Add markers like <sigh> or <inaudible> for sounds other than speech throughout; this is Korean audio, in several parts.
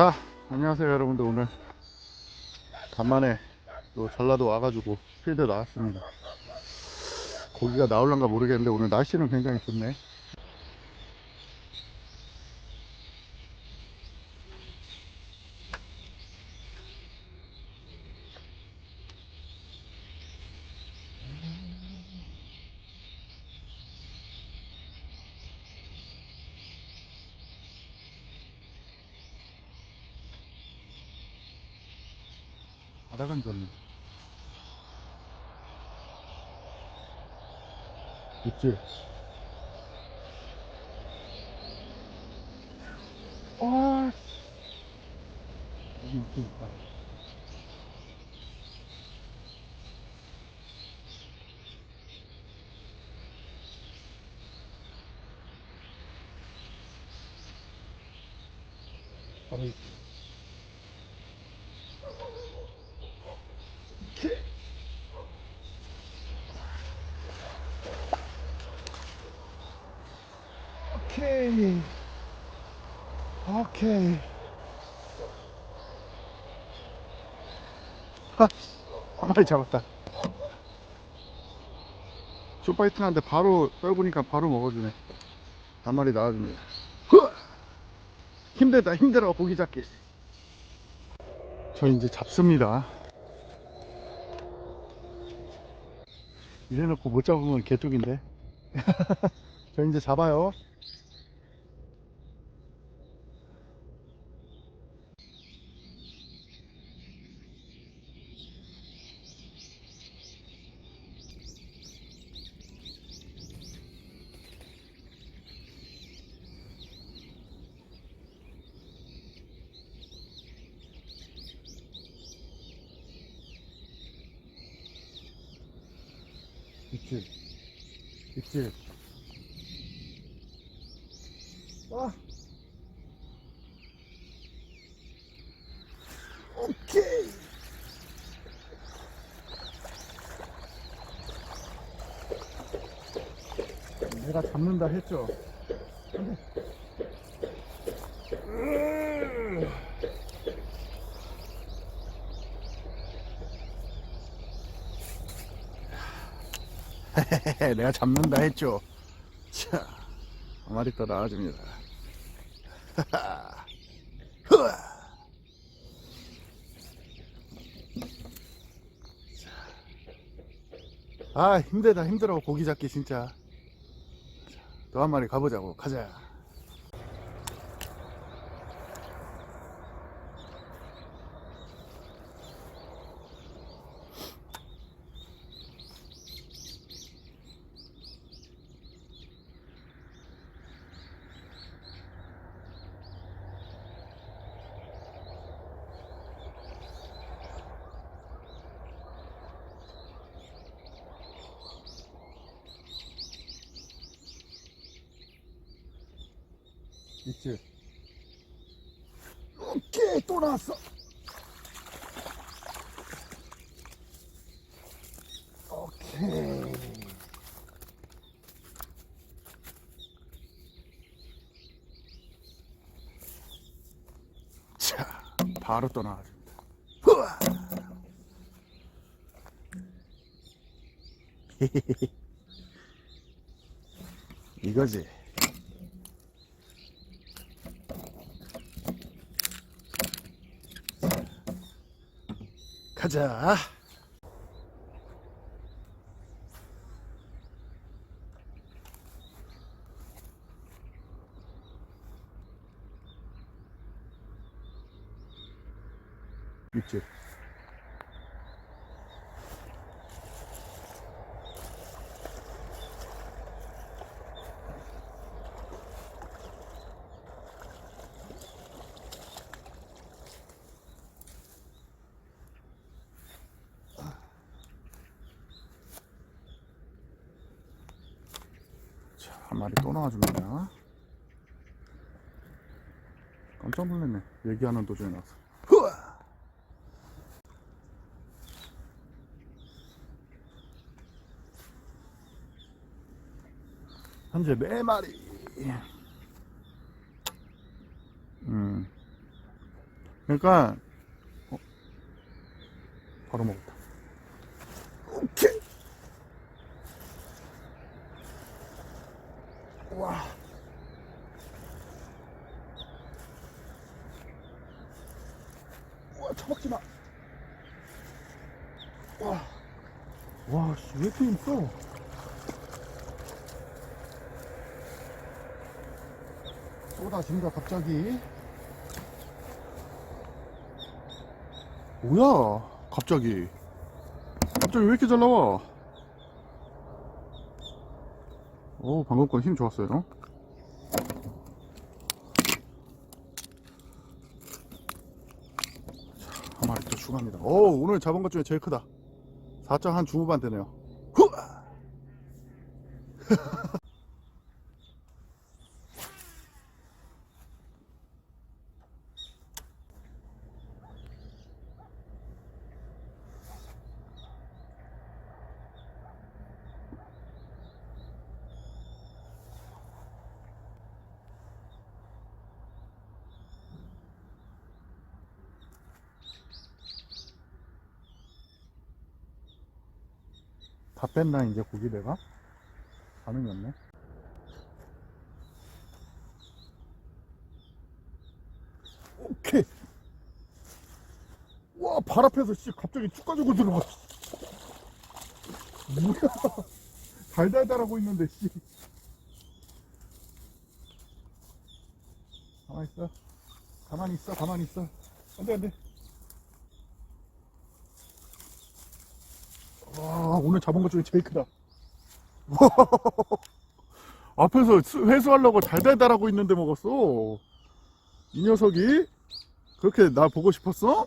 자, 안녕하세요 여러분들 오늘 간만에 또 전라도 와가지고 필드 나왔습니다. 고기가 나올란가 모르겠는데 오늘 날씨는 굉장히 좋네. 바닥은 좋네. 있지? 아, 여기 있다 바로 있 오케이. 오케이. 하, 한 마리 잡았다. 쇼파이팅한데 바로 떨구니까 바로 먹어주네. 한 마리 나와줍니다. 흐! 힘들다, 힘들어, 고기 잡기. 저 이제 잡습니다. 이래놓고 못 잡으면 개쪽인데. <laughs> 저 이제 잡아요. 있지? 있지? 와! 오케이! 내가 잡는다 했죠? 내가 잡는다 했죠? 자, 한 마리 더 나와줍니다. <laughs> 아! 힘들다 힘들어 고기 잡기 진짜. 또 한 마리 가보자고. 가자 있지? 오케이 또 나왔어. 오케이. 자 바로 또 나와줍니다. 후아. <laughs> 이거지 가자. 있지. 한 마리 또 나와줍니다. 깜짝 놀랐네. 얘기하는 도중에 나왔어. 후아! 현재 네 마리. 음. 그러니까 어, 바로 먹었다. 오케이. 와. 와, 처먹지 마. 와. 와, 씨, 왜 이렇게 힘써? 쏟아진다, 갑자기. 뭐야, 갑자기. 갑자기 왜 이렇게 잘 나와? 오, 방금 건 힘 좋았어요. 자, 한 마리 더 추가합니다. 오, 오늘 잡은 것 중에 제일 크다. 4점 한 중후반 되네요. 후! 다 뺐나 이제 고기 내가? 반응이 없네. 오케이. 와 발 앞에서 씨 갑자기 쭉 가지고 들어가. 뭐야. <laughs> 달달달하고 있는데 씨. 가만히 있어. 가만히 있어 가만히 있어. 안돼 안돼. 와 오늘 잡은 것 중에 제일 크다 <laughs> 앞에서 수- 회수하려고 달달달하고 있는데 먹었어 이 녀석이 그렇게 나 보고 싶었어?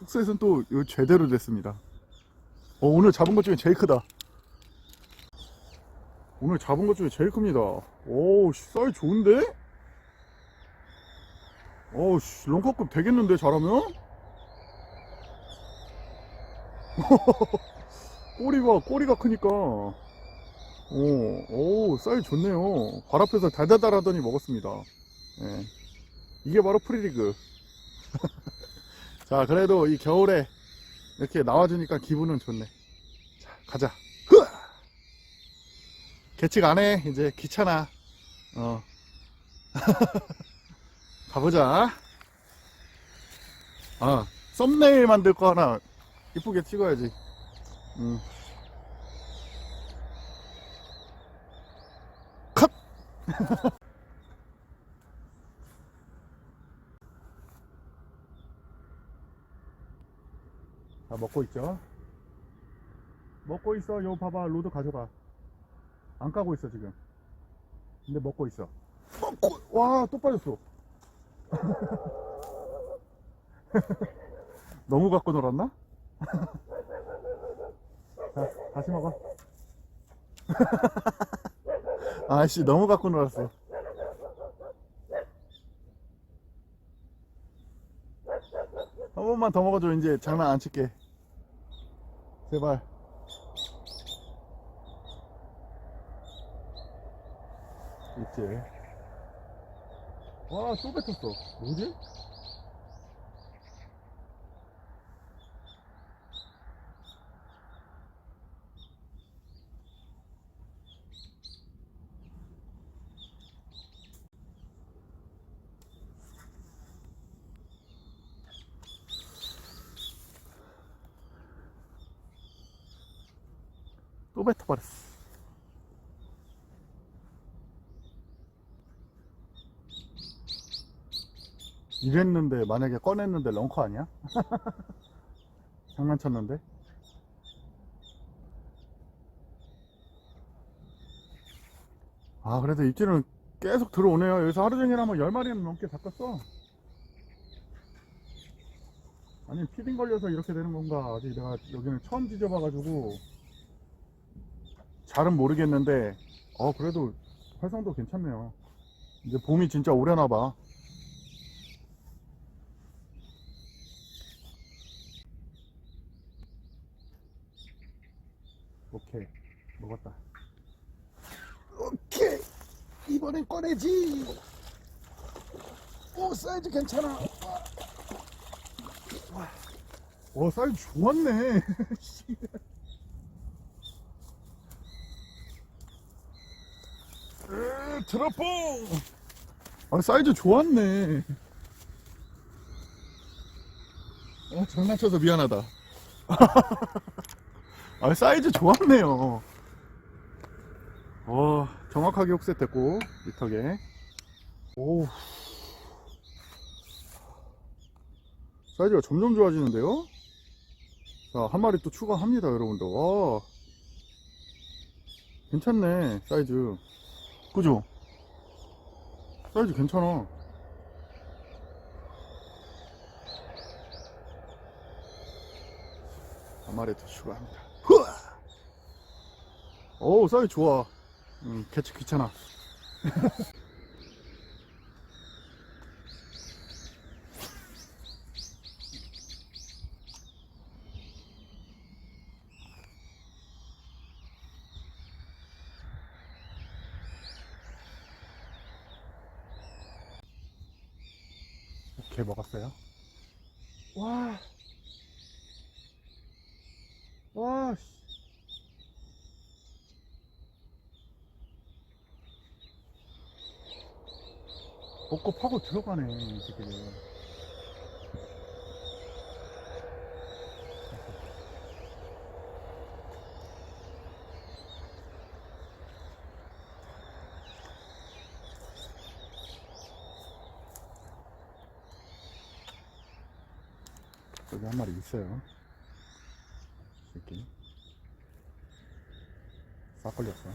숙소에서는 또 제대로 됐습니다 어, 오늘 잡은 것 중에 제일 크다 오늘 잡은 것 중에 제일 큽니다 오우 쌀 좋은데? 어우 씨 롱커급 되겠는데 잘하면? <laughs> 꼬리가 꼬리가 크니까 오, 오, 쌀 좋네요. 발 앞에서 달달달 하더니 먹었습니다. 예. 이게 바로 프리리그. <laughs> 자, 그래도 이 겨울에 이렇게 나와주니까 기분은 좋네. 자, 가자. 흐아! 개측 안 해. 이제 귀찮아. 어. <laughs> 가보자. 아, 썸네일 만들 거 하나 이쁘게 찍어야지. 음. 컷! <laughs> 자, 먹고 있죠? 먹고 있어. 요 봐봐. 로드 가져가. 안 까고 있어, 지금. 근데 먹고 있어. 먹고, 와, 또 빠졌어. <laughs> 너무 갖고 놀았나? <laughs> 자, 다시 먹어. <laughs> 아씨, 너무 갖고 놀았어. 한 번만 더 먹어줘, 이제 장난 안 칠게. 제발. 있지. 와, 또 뱉었어. 뭐지? 또 뱉어버렸어. 이랬는데 만약에 꺼냈는데 런커 아니야? <laughs> 장난쳤는데? 아 그래도 입질은 계속 들어오네요 여기서 하루 종일 하면 10마리는 넘게 잡혔어 아니 피딩 걸려서 이렇게 되는 건가 아직 내가 여기는 처음 뒤져봐가지고 잘은 모르겠는데 어 그래도 활성도 괜찮네요. 이제 봄이 진짜 오려나봐. 오케이 먹었다. 오케이 이번엔 꺼내지. 오 사이즈 괜찮아. 와 사이즈 좋았네 <laughs> 으, 드러퍼 아 사이즈 좋았네. 어 장난쳐서 미안하다. <laughs> 아 사이즈 좋았네요. 와 정확하게 옥셋됐고 미터게. 오 사이즈가 점점 좋아지는데요? 자 한 마리 또 추가합니다 여러분들. 와. 괜찮네 사이즈. 그죠 사이즈 괜찮아. 더 추가합니다! 오 사이즈 좋아. 음, 캐치 귀찮아 <laughs> 먹었어요 와 와, 씨. 먹고 파고 들어가네, 이 새끼들. 한 마리 있어요. 이 새끼. 싹 걸렸어.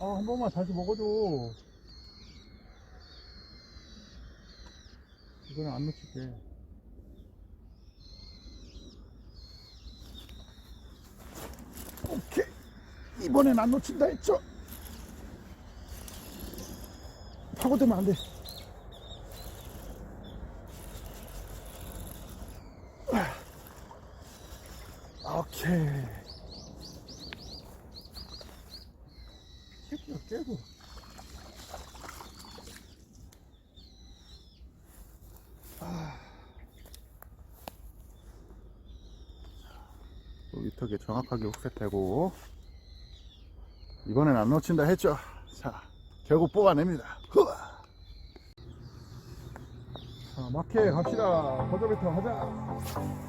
아, 한 번만 다시 먹어줘. 이거는 안 놓칠게. 오케이. 이번엔 안 놓친다 했죠? 파고들면 안 돼. 오케이. 새끼가 깨고. 아. 또 위턱에 정확하게 옥셋되고 이번엔 안 놓친다 했죠. 자, 결국 뽑아냅니다. 후아. 자, 마켓 갑시다. 버저비터 하자. 자,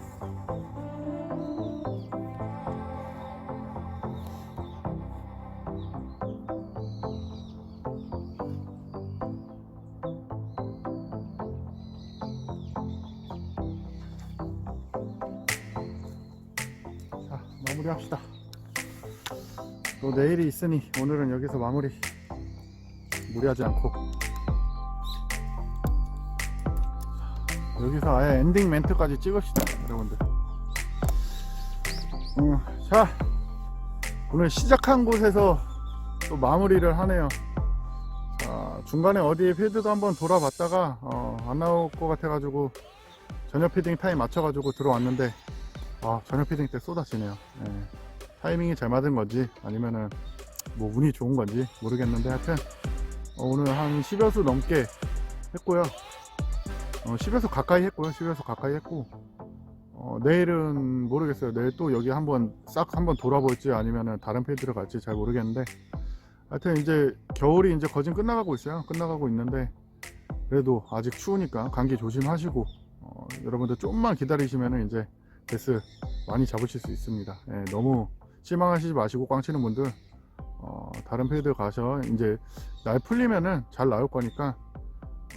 합시다. 또 내일이 있으니 오늘은 여기서 마무리. 무리하지 않고. 여기서 아예 엔딩 멘트까지 찍읍시다, 여러분들. 음, 자, 오늘 시작한 곳에서 또 마무리를 하네요. 자, 중간에 어디 필드도 한번 돌아봤다가 어, 안 나올 것 같아가지고 저녁 피딩 타임 맞춰가지고 들어왔는데 아, 저녁 피딩 때 쏟아지네요. 예. 타이밍이 잘 맞은 건지 아니면은 뭐 운이 좋은 건지 모르겠는데 하여튼 어, 오늘 한 10여 수 넘게 했고요. 어, 10여 수 가까이 했고요. 10여 수 가까이 했고 어, 내일은 모르겠어요. 내일 또 여기 한번 싹 한번 돌아볼지 아니면은 다른 필드를 갈지 잘 모르겠는데 하여튼 이제 겨울이 이제 거진 끝나가고 있어요. 끝나가고 있는데 그래도 아직 추우니까 감기 조심하시고 어, 여러분들 좀만 기다리시면은 이제 데스 많이 잡으실 수 있습니다. 예, 너무 실망하시지 마시고 꽝 치는 분들 어, 다른 필드 가서 이제 날 풀리면은 잘 나올 거니까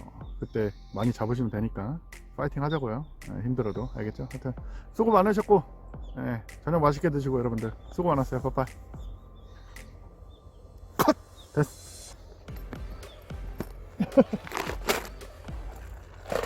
어, 그때 많이 잡으시면 되니까 파이팅 하자고요. 예, 힘들어도 알겠죠? 하여튼 수고 많으셨고 예, 저녁 맛있게 드시고 여러분들 수고 많았어요. 빠빠이. 컷 됐어. <laughs>